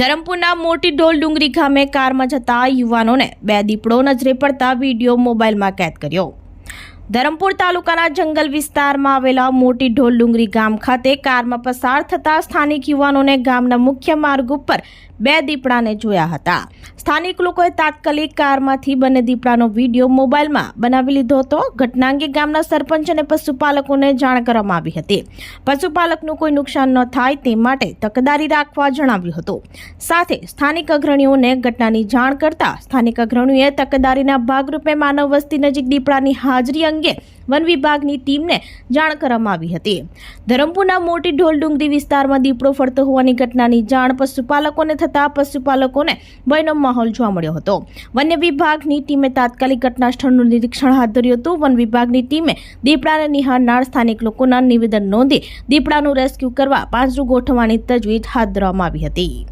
ધરમપુરના મોટી ઢોલ ડુંગરી ગામે કારમાં જતા યુવાનોને બે દીપડો નજરે પડતા વીડિયો મોબાઈલમાં કેદ કર્યો. ધરમપુર તાલુકાના જંગલ વિસ્તારમાં આવેલા મોટી ઢોલ ડુંગરી ગામ ખાતે કારમાં પસાર થતા સ્થાનિક યુવાનોને ગામના મુખ્ય માર્ગ ઉપર બે દીપડાને જોયા હતા. સ્થાનિક લોકોએ તાત્કાલિક કારમાંથી બંને દીપડાનો વીડિયો મોબાઈલમાં બનાવી લીધો હતો. ઘટના અંગે ગામના સરપંચ અને પશુપાલકોને જાણ કરવામાં આવી હતી. પશુપાલકનું કોઈ નુકસાન ન થાય તે માટે તકેદારી રાખવા જણાવ્યું હતું. સાથે સ્થાનિક અગ્રણીઓને ઘટનાની જાણ કરતા સ્થાનિક અગ્રણીઓએ તકેદારીના ભાગરૂપે માનવ વસ્તી નજીક દીપડાની હાજરી અંગે વન વિભાગની ટીમને જાણ કરવામાં આવી હતી. ધરમપુરના મોટી ઢોલ ડુંગરી વિસ્તારમાં દીપડો ફરતો હોવાની ઘટનાની જાણ પશુપાલકોને થતા પશુપાલકોને ભયનો માહોલ જોવા મળ્યો હતો. વન્ય વિભાગની ટીમે તાત્કાલિક ઘટના સ્થળનું નિરીક્ષણ હાથ ધર્યું હતું. વન વિભાગની ટીમે દીપડાને નિહાળનાર સ્થાનિક લોકોના નિવેદન નોંધી દીપડાનું રેસ્ક્યુ કરવા પાંજરું ગોઠવવાની તજવીજ હાથ ધરવામાં આવી હતી.